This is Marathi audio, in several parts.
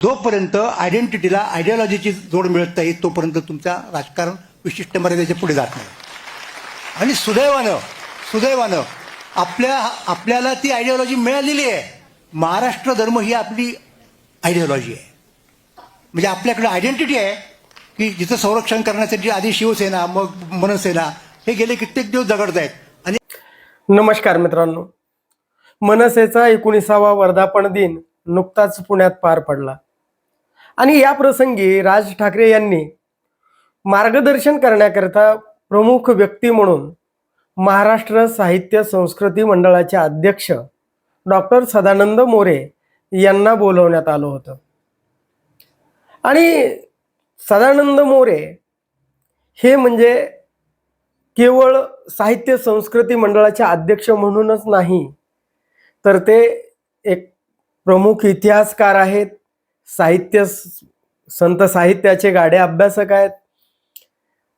जोपर्यंत आयडेंटिटीला आयडियॉलॉजीची जोड मिळत नाही तोपर्यंत तुमचा राजकारण विशिष्ट मर्यादेच्या पुढे जात नाही. आणि सुदैवानं सुदैवानं आपल्या आपल्याला ती आयडियॉलॉजी मिळालेली आहे. महाराष्ट्र धर्म ही आपली आयडियॉलॉजी आहे. म्हणजे आपल्याकडे आयडेंटिटी आहे की जिचं संरक्षण करण्यासाठी आधी शिवसेना मग मनसेना हे गेले कित्येक दिवस झगडत आहेत. आणि नमस्कार मित्रांनो. मनसेचा एकोणीसावा वर्धापन दिन नुकताच पुण्यात पार पडला. आणि या प्रसंगी राज ठाकरे यांनी मार्गदर्शन करण्याकरता प्रमुख व्यक्ती म्हणून महाराष्ट्र साहित्य संस्कृती मंडळाचे अध्यक्ष डॉक्टर सदानंद मोरे यांना बोलवण्यात आलं होतं. आणि सदानंद मोरे हे म्हणजे केवळ साहित्य संस्कृती मंडळाचे अध्यक्ष म्हणूनच नाही तर ते एक प्रमुख इतिहासकार आहेत. साहित्य संत साहित्याचे गाडे अभ्यासक आहेत.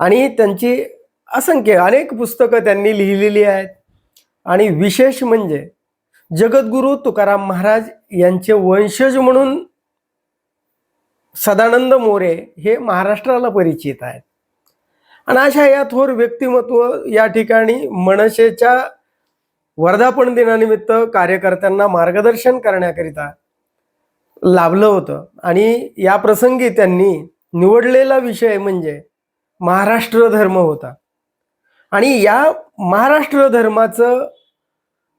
आणि त्यांची असंख्य अनेक पुस्तकं त्यांनी लिहिलेली आहेत. आणि विशेष म्हणजे जगद्गुरू तुकाराम महाराज यांचे वंशज म्हणून सदानंद मोरे हे महाराष्ट्राला परिचित आहेत. आणि अशा या थोर व्यक्तिमत्व या ठिकाणी मनसेच्या वर्धापन दिनानिमित्त कार्यकर्त्यांना मार्गदर्शन करण्याकरिता लाभलं होतं. आणि या प्रसंगी त्यांनी निवडलेला विषय म्हणजे महाराष्ट्र धर्म होता. आणि या महाराष्ट्र धर्माचं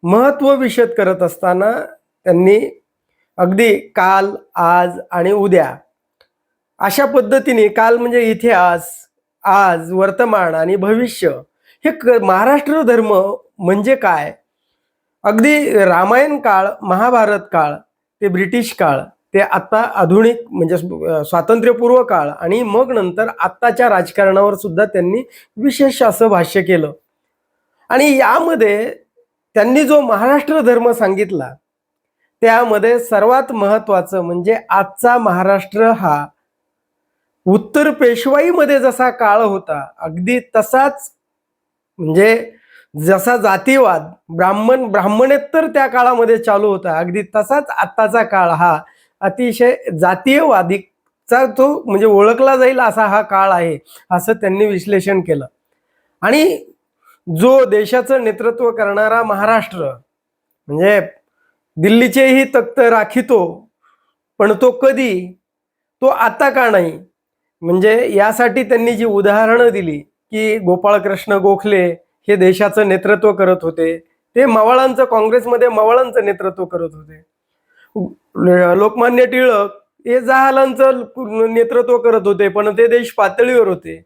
महत्त्व विशद करत असताना त्यांनी अगदी काल आज आणि उद्या अशा पद्धतीने काल म्हणजे इतिहास आज वर्तमान आणि भविष्य हे क महाराष्ट्र धर्म म्हणजे काय? अगदी रामायण काळ महाभारत काळ ते ब्रिटिश काळ ते आता आधुनिक म्हणजे स्वातंत्र्यपूर्व काळ आणि मग नंतर आत्ताच्या राजकारणावर सुद्धा त्यांनी विशेष असं भाष्य केलं. आणि यामध्ये त्यांनी जो महाराष्ट्र धर्म सांगितला त्यामध्ये सर्वात महत्वाचं म्हणजे आजचा महाराष्ट्र हा उत्तर पेशवाईमध्ये जसा काळ होता अगदी तसाच म्हणजे जसा जातीवाद ब्राह्मण ब्राह्मणेतर त्या काळामध्ये चालू होता अगदी तसाच आत्ताचा काळ हा अतिशय जातीयवादीचा तो म्हणजे ओळखला जाईल असा हा काळ आहे असं त्यांनी विश्लेषण केलं. आणि जो देशाचं नेतृत्व करणारा महाराष्ट्र म्हणजे दिल्लीचेही तख्त राखितो पण तो कधी तो आता का नाही म्हणजे यासाठी त्यांनी जी उदाहरणं दिली की गोपाळकृष्ण गोखले हे देशाचं नेतृत्व करत होते. ते मवाळांचं काँग्रेसमध्ये मवाळांचं नेतृत्व करत होते. लोकमान्य टिळक हे जहालांचं नेतृत्व करत होते पण ते देश पातळीवर होते.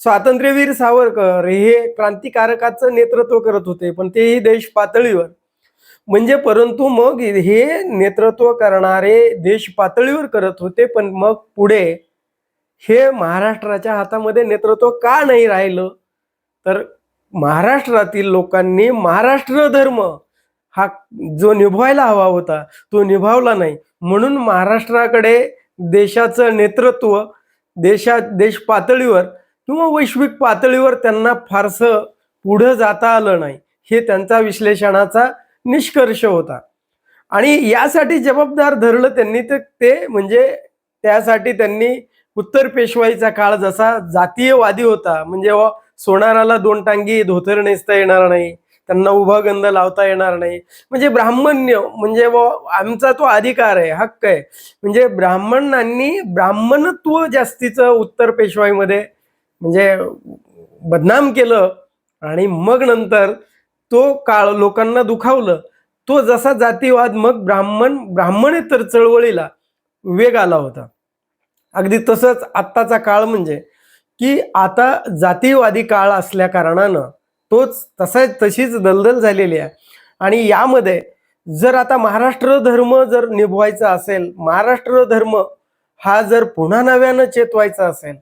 स्वातंत्र्यवीर सावरकर हे क्रांतिकारकाचं नेतृत्व करत होते पण तेही देश पातळीवर. म्हणजे परंतु मग हे नेतृत्व करणारे देश पातळीवर करत होते पण मग पुढे हे महाराष्ट्राच्या हातामध्ये नेतृत्व का नाही राहिलं? तर महाराष्ट्रातील लोकांनी महाराष्ट्र धर्म हा जो निभवायला हवा होता तो निभावला नाही. म्हणून महाराष्ट्राकडे देशाचं नेतृत्व देशा देश पातळीवर किंवा वैश्विक पातळीवर त्यांना फारसं पुढं जाता आलं नाही. हे त्यांचा विश्लेषणाचा निष्कर्ष होता. आणि यासाठी जबाबदार धरलं त्यांनी तर ते म्हणजे त्यासाठी त्यांनी उत्तर पेशवाईचा काळ जसा जातीयवादी होता म्हणजे सोनाराला दोन टांगी धोतर नेसता येणार नाही त्यांना उभा गंध लावता येणार नाही. म्हणजे ब्राह्मण्य म्हणजे व आमचा तो अधिकार आहे हक्क आहे. म्हणजे ब्राह्मणांनी ब्राह्मणत्व जास्तीचं उत्तर पेशवाईमध्ये म्हणजे बदनाम केलं आणि मग नंतर तो काळ लोकांना दुखावलं. तो जसा जातीवाद मग ब्राह्मण ब्राह्मणेतर चळवळीला वेग आला होता. अगदी तसंच आत्ताचा काळ म्हणजे की आता जातीवादी काळ असल्या कारणानं तोच तसा तशीच दलदल झालेली आहे. आणि यामध्ये जर आता महाराष्ट्र धर्म जर निभवायचा असेल महाराष्ट्र धर्म हा जर पुन्हा नव्यानं चेतवायचा असेल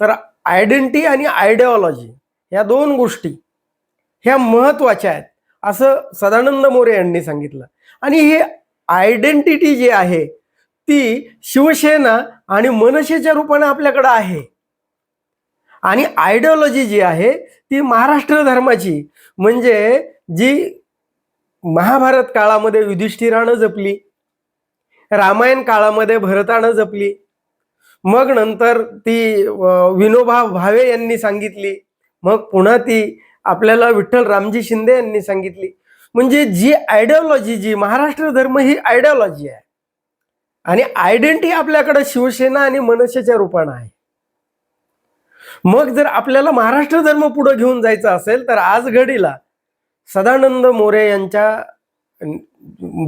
तर आयडेंटिटी आणि आयडिओलॉजी या दोन गोष्टी ह्या महत्त्वाच्या आहेत असं सदानंद मोरे यांनी सांगितलं. आणि हे आयडेंटिटी जी आहे ती शिवसेना आणि मनसेच्या रूपाने आपल्याकडं आहे. आणि आयडिओलॉजी जी आहे ती महाराष्ट्र धर्माची. म्हणजे जी महाभारत काळामध्ये युधिष्ठिरानं जपली रामायण काळामध्ये भरतानं जपली मग नंतर ती विनोबा भावे यांनी सांगितली मग पुन्हा ती आपल्याला विठ्ठल रामजी शिंदे यांनी सांगितली. म्हणजे जी आयडिओलॉजी जी महाराष्ट्र धर्म ही आयडिओलॉजी आहे. आणि आयडेंटिटी आपल्याकडे शिवसेना आणि मनसेच्या रूपानं आहे. मग जर आपल्याला महाराष्ट्र धर्म पुढे घेऊन जायचा असेल तर आज घडीला सदानंद मोरे यांच्या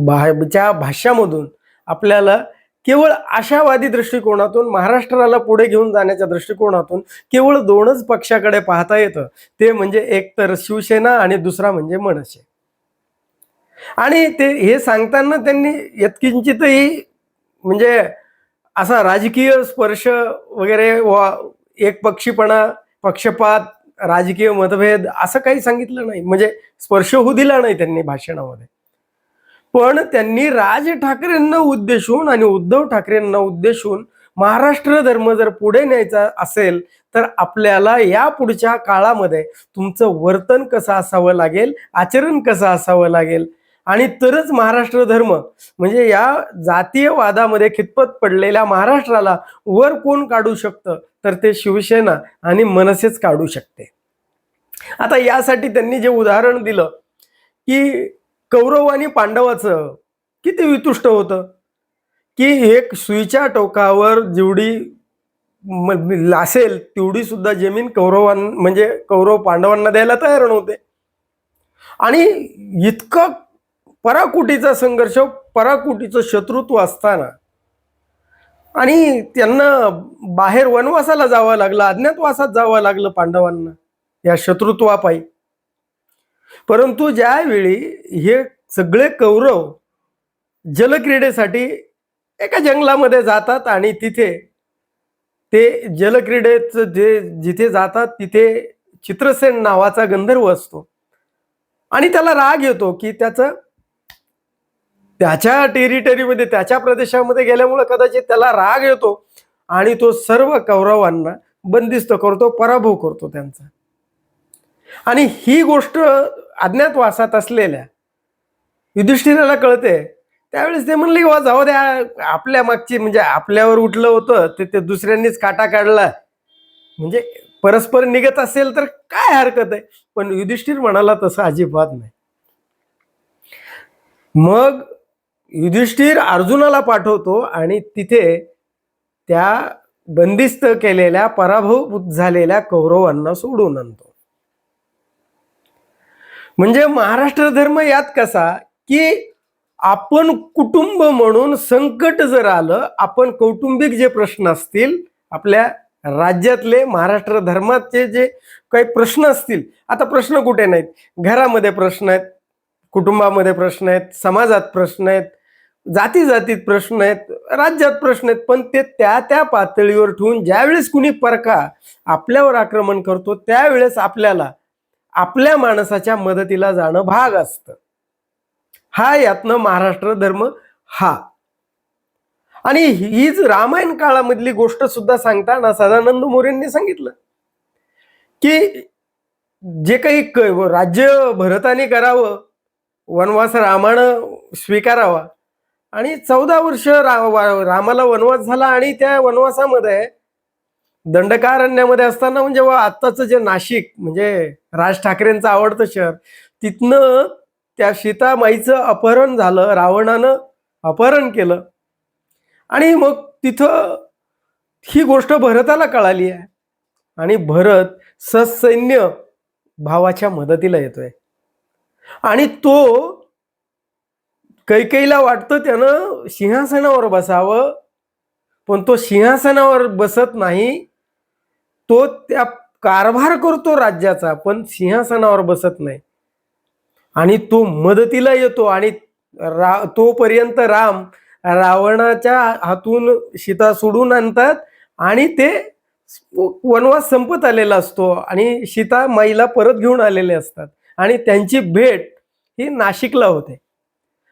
भाच्या भाष्यामधून आपल्याला केवळ आशावादी दृष्टिकोनातून महाराष्ट्राला पुढे घेऊन जाण्याच्या दृष्टिकोनातून केवळ दोनच पक्षाकडे पाहता येतं. ते म्हणजे एक तर शिवसेना आणि दुसरा म्हणजे मनसे. आणि ते हे सांगताना त्यांनी यत्किंचितही म्हणजे असा राजकीय स्पर्श वगैरे वा एक पक्षीपणा पक्षपात राजकीय मतभेद असं काही सांगितलं नाही. म्हणजे स्पर्श होऊ दिला नाही त्यांनी भाषणामध्ये. पण त्यांनी राज ठाकरेंना उद्देशून आणि उद्धव ठाकरेंना उद्देशून महाराष्ट्र धर्म जर पुढे न्यायचा असेल तर आपल्याला या पुढच्या काळामध्ये तुमचं वर्तन कसं असावं लागेल आचरण कसं असावं लागेल आणि तरच महाराष्ट्र धर्म. म्हणजे या जातीय वादामध्ये खितपत पडलेल्या महाराष्ट्राला वर कोण काढू शकतं? तर ते शिवसेना आणि मनसेच काढू शकते. आता यासाठी त्यांनी जे उदाहरण दिलं की कौरव आणि पांडवाचं किती वितुष्ट होतं. की एक सुईच्या टोकावर जेवढी लासेल असेल तेवढी सुद्धा जमीन कौरवां म्हणजे कौरव पांडवांना द्यायला तयार नव्हते. आणि इतकं पराकुटीचा संघर्ष पराकुटीचं शत्रुत्व असताना. आणि त्यांना बाहेर वनवासाला जावं लागलं अज्ञातवासात जावं लागलं पांडवांना या शत्रुत्वापायी. परंतु ज्यावेळी हे सगळे कौरव जलक्रीडेसाठी एका जंगलामध्ये जातात आणि तिथे ते जलक्रीडेचं जे जिथे जातात तिथे चित्रसेन नावाचा गंधर्व असतो. आणि त्याला राग येतो की त्याचं त्याच्या टेरिटरीमध्ये त्याच्या प्रदेशामध्ये गेल्यामुळे कदाचित त्याला राग येतो आणि तो सर्व कौरवांना बंदिस्त करतो पराभव करतो त्यांचा. आणि ही गोष्ट अज्ञातवासात असलेल्या युधिष्ठिराला कळते. त्यावेळेस ते म्हणले वा जाऊ द्या आपल्या मागची म्हणजे आपल्यावर उठलं होतं ते ते दुसऱ्यांनीच काटा काढला. म्हणजे परस्पर निघत असेल तर काय हरकत आहे? पण युधिष्ठिर म्हणाला तसं अजिबात नाही. मग युधिष्ठिर अर्जुनाला पाठवतो आणि तिथे त्या बंदिस्त केलेल्या पराभव झालेल्या कौरवांना सोडून आणतो. म्हणजे महाराष्ट्र धर्म यात कसा की आपण कुटुंब म्हणून संकट जर आलं आपण कौटुंबिक जे प्रश्न असतील आपल्या राज्यातले महाराष्ट्र धर्माचे जे काही प्रश्न असतील आता प्रश्न कुठे नाहीत? घरामध्ये प्रश्न आहेत कुटुंबामध्ये प्रश्न आहेत समाजात प्रश्न आहेत जाती जातीत प्रश्न आहेत राज्यात प्रश्न आहेत पण ते त्या त्या पातळीवर ठेवून ज्यावेळेस कुणी परका आपल्यावर आक्रमण करतो त्यावेळेस आपल्याला आपल्या माणसाच्या मदतीला जाणं भाग असतं. हा यातनं महाराष्ट्र धर्म हा. आणि हीच रामायण काळामधली गोष्ट सुद्धा सांगताना सदानंद मोरेंनी सांगितलं की जे काही राज्य भरताने करावं वनवास रामानं स्वीकारावा आणि चौदा वर्ष रा वा- रामाला वनवास झाला आणि त्या वनवासामध्ये दंडकारण्यामध्ये असताना म्हणजे आत्ताचं जे नाशिक म्हणजे राज ठाकरेंचं आवडतं शहर तिथनं त्या सीतामाईचं अपहरण झालं रावणानं अपहरण केलं. आणि मग तिथं ही गोष्ट भरताला कळाली आहे. आणि भरत ससैन्य भावाच्या मदतीला येतोय. आणि तो कैकेईला वाटतं त्यानं सिंहासनावर बसावं. पण तो सिंहासनावर बसत नाही. तो त्या कारभार करतो राज्याचा पण सिंहासनावर बसत नाही. आणि तो मदतीला येतो आणि रा तोपर्यंत राम रावणाच्या हातून सीता सोडून आणतात आणि ते वनवास संपत आलेला असतो आणि सीता माईला परत घेऊन आलेले असतात. आणि त्यांची भेट ही नाशिकला होते.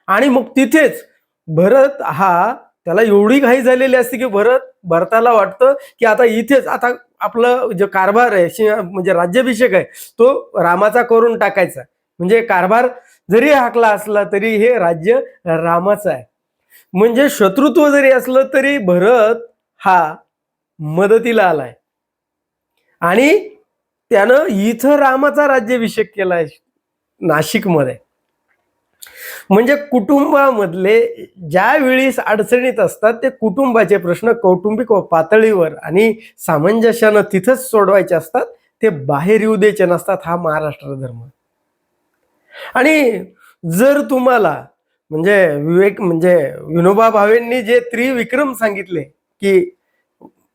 आणि मग तिथेच भरत हा त्याला एवढी घाई झालेली असते की भरत भरताला वाटतं की आता इथेच आता आपलं जे कारभार आहे म्हणजे राज्याभिषेक आहे तो रामाचा करून टाकायचा. म्हणजे कारभार जरी हाकला असला तरी हे राज्य रामाचं आहे. म्हणजे शत्रुत्व जरी असलं तरी भरत हा मदतीला आलाय. आणि त्यानं इथं रामाचा राज्याभिषेक केलाय नाशिकमध्ये. म्हणजे कुटुंबामधले ज्या वेळीस अडचणीत असतात ते कुटुंबाचे प्रश्न कौटुंबिक पातळीवर आणि सामंजस्यानं तिथंच सोडवायचे असतात ते बाहेर येऊ द्यायचे नसतात हा महाराष्ट्र धर्म. आणि जर तुम्हाला म्हणजे विवेक म्हणजे विनोबा भावेंनी जे त्रिविक्रम सांगितले की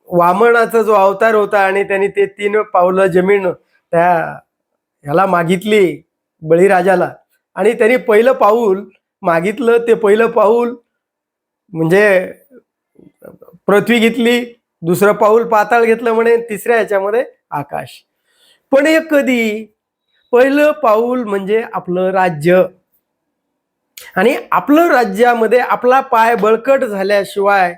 वामनाचा जो अवतार होता आणि त्यांनी ते तीन पावलं जमीन त्या ह्याला मागितली बळीराजाला आणि त्यांनी पहिलं पाऊल मागितलं ते पहिलं पाऊल म्हणजे पृथ्वी घेतली दुसरं पाऊल पाताळ घेतलं म्हणे तिसऱ्या ह्याच्यामध्ये आकाश. पण हे कधी? पहिलं पाऊल म्हणजे आपलं राज्य. आणि आपलं राज्यामध्ये आपला पाय बळकट झाल्याशिवाय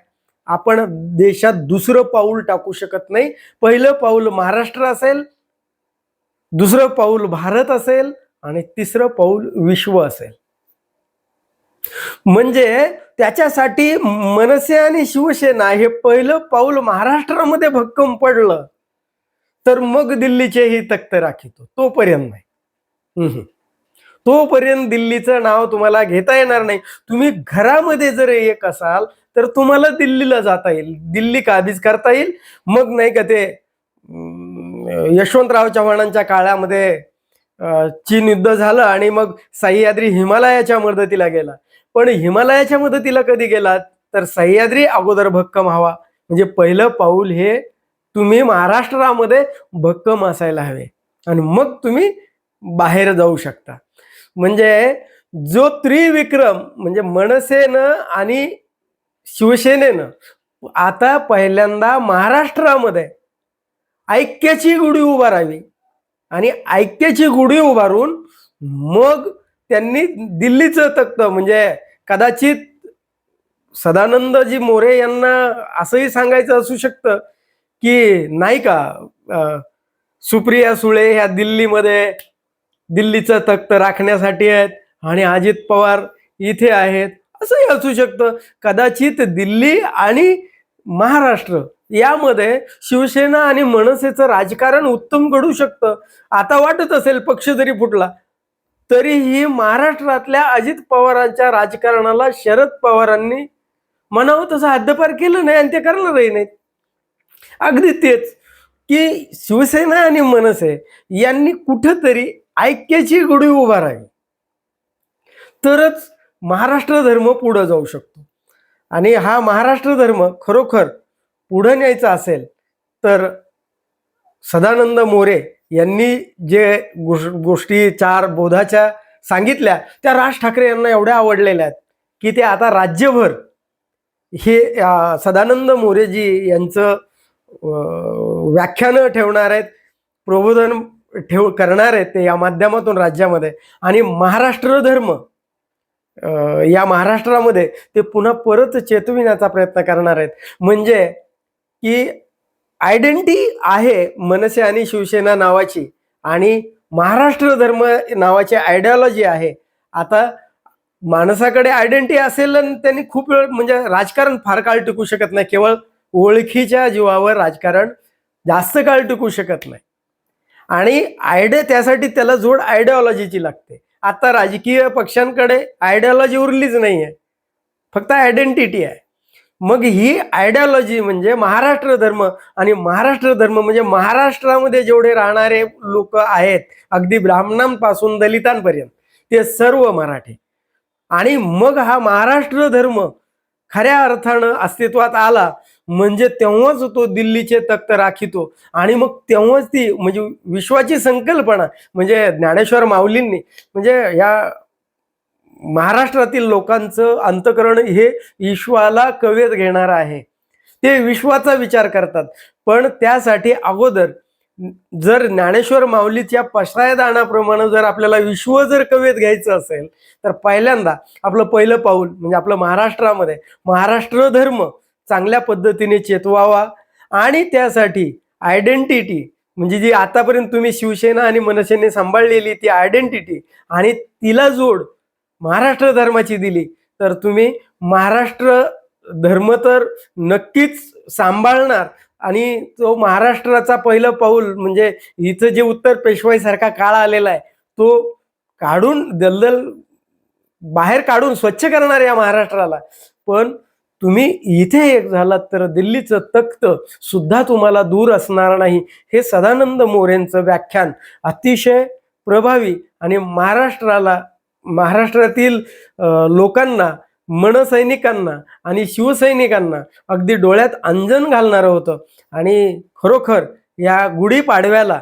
आपण देशात दुसरं पाऊल टाकू शकत नाही. पहिलं पाऊल महाराष्ट्र असेल दुसरं पाऊल भारत असेल आणि तिसरं पाऊल विश्व असेल. म्हणजे त्याच्यासाठी मनसे आणि शिवसेना हे पहिलं पाऊल महाराष्ट्रामध्ये भक्कम पडलं तर मग दिल्लीचे ही तख्त राखीतो. तोपर्यंत नाही. हम्म. तोपर्यंत दिल्लीचं नाव तुम्हाला घेता येणार नाही. तुम्ही घरामध्ये जर एक असाल तर तुम्हाला दिल्लीला जाता येईल. दिल्ली काबीज करता येईल? मग नाही का ते यशवंतराव चव्हाणांच्या काळामध्ये चीन युद्ध झालं आणि मग सह्याद्री हिमालयाच्या मदतीला गेला. पण हिमालयाच्या मदतीला कधी गेलात? तर सह्याद्री अगोदर भक्कम हवा. म्हणजे पहिलं पाऊल हे तुम्ही महाराष्ट्रामध्ये भक्कम असायला हवे. आणि मग तुम्ही बाहेर जाऊ शकता. म्हणजे जो त्रिविक्रम म्हणजे मनसेनं आणि शिवसेनेनं आता पहिल्यांदा महाराष्ट्रामध्ये ऐक्याची गुढी उभारावी. आणि ऐक्याची गुढी उभारून मग त्यांनी दिल्लीचं तख्त म्हणजे कदाचित सदानंदजी मोरे यांना असंही सांगायचं असू शकतं की नाही का सुप्रिया सुळे ह्या दिल्लीमध्ये दिल्लीचं तख्त राखण्यासाठी आहेत आणि अजित पवार इथे आहेत असंही असू शकतं. कदाचित दिल्ली आणि महाराष्ट्र यामध्ये शिवसेना आणि मनसेचं राजकारण उत्तम घडू शकतं. आता वाटत असेल पक्ष जरी फुटला तरीही महाराष्ट्रातल्या अजित पवारांच्या राजकारणाला शरद पवारांनी म्हणावं तसं हद्दपार केलं नाही आणि ते करणारही नाहीत. अगदी तेच की शिवसेना आणि मनसे यांनी कुठंतरी ऐक्याची गुढी उभारावी तरच महाराष्ट्र धर्म पुढं जाऊ शकतो. आणि हा महाराष्ट्र धर्म खरोखर पुढं न्यायचं असेल तर सदानंद मोरे यांनी जे गोष- गोष्टी चार बोधाच्या सांगितल्या त्या राज ठाकरे यांना एवढ्या आवडलेल्या आहेत की ते आता राज्यभर हे सदानंद मोरेजी यांचं व्याख्यानं ठेवणार आहेत प्रबोधन ठेव करणार आहेत ते या माध्यमातून राज्यामध्ये. आणि महाराष्ट्र धर्म या महाराष्ट्रामध्ये ते पुन्हा परत चेतविण्याचा प्रयत्न करणार आहेत. म्हणजे की आयडेंटिटी आहे मनसे आणि शिवसेना नावाची आणि महाराष्ट्र धर्म नावाची आयडियॉलॉजी आहे. आता माणसाकडे आयडेंटिटी असेल आणि त्यांनी खूप वेळ म्हणजे राजकारण फार काळ टिकू शकत नाही. केवळ ओळखीच्या जीवावर राजकारण जास्त काळ टिकू शकत नाही. आणि आयडिया त्यासाठी त्याला जोड आयडियॉलॉजीची लागते. आता राजकीय पक्षांकडे आयडियॉलॉजी उरलीच नाही आहे फक्त आयडेंटिटी आहे. मग ही आयडियॉलॉजी म्हणजे महाराष्ट्र धर्म आणि महाराष्ट्र धर्म म्हणजे महाराष्ट्रामध्ये जेवढे राहणारे लोक आहेत अगदी ब्राह्मणांपासून दलितांपर्यंत ते सर्व मराठी. आणि मग हा महाराष्ट्र धर्म खऱ्या अर्थानं अस्तित्वात आला म्हणजे तेव्हाच तो दिल्लीचे तख्त राखितो. आणि मग तेव्हाच ती म्हणजे विश्वाची संकल्पना म्हणजे ज्ञानेश्वर माऊलींनी म्हणजे या महाराष्ट्रातील लोकांचं अंतकरण हे विश्वाला कवेत घेणार आहे. ते विश्वाचा विचार करतात. पण त्यासाठी अगोदर जर ज्ञानेश्वर माऊलीच्या पश्रायदानाप्रमाणे जर आपल्याला विश्व जर कवेत घ्यायचं असेल तर पहिल्यांदा आपलं पहिलं पाऊल म्हणजे आपलं महाराष्ट्रामध्ये महाराष्ट्र धर्म चांगल्या पद्धतीने चेतवावा आणि त्यासाठी आयडेंटिटी म्हणजे जी आतापर्यंत तुम्ही शिवसेना आणि मनसेने सांभाळलेली ती आयडेंटिटी आणि तिला जोड महाराष्ट्र धर्माची दिली. तर तुम्ही महाराष्ट्र धर्म तर नक्कीच सांभाळणार. आणि तो महाराष्ट्राचा पहिलं पाऊल म्हणजे इथं जे उत्तर पेशवाईसारखा काळ आलेला आहे तो काढून दलदल बाहेर काढून स्वच्छ करणार या महाराष्ट्राला. पण तुम्ही इथे एक झालात तर दिल्लीचं तख्त सुद्धा तुम्हाला दूर असणार नाही. हे सदानंद मोरेंचं व्याख्यान अतिशय प्रभावी आणि महाराष्ट्राला महाराष्ट्रातील लोकांना मनसैनिकांना आणि शिवसैनिकांना अगदी डोळ्यात अंजन घालणारं होतं. आणि खरोखर या गुढीपाडव्याला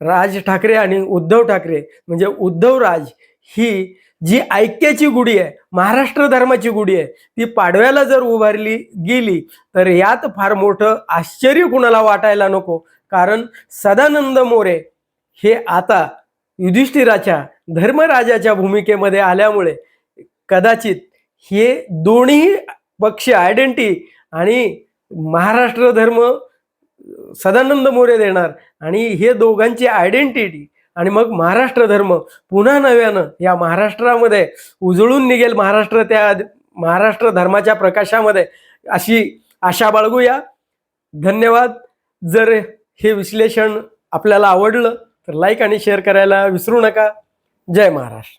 राज ठाकरे आणि उद्धव ठाकरे म्हणजे उद्धव राज ही जी ऐक्याची गुढी आहे महाराष्ट्र धर्माची गुढी आहे ती पाडव्याला जर उभारली गेली तर यात फार मोठं आश्चर्य कुणाला वाटायला नको. कारण सदानंद मोरे हे आता युधिष्ठिराच्या धर्मराजाच्या भूमिकेमध्ये आल्यामुळे कदाचित हे दोन्ही पक्ष आयडेंटिटी आणि महाराष्ट्र धर्म सदानंद मोरे देणार आणि हे दोघांची आयडेंटिटी आणि मग महाराष्ट्र धर्म पुन्हा नव्यानं या महाराष्ट्रामध्ये उजळून निघेल. महाराष्ट्र त्या महाराष्ट्र धर्माच्या प्रकाशामध्ये अशी आशा बाळगूया. धन्यवाद. जर हे विश्लेषण आपल्याला आवडलं तर लाईक आणि शेअर करायला विसरू नका. जय महाराष्ट्र.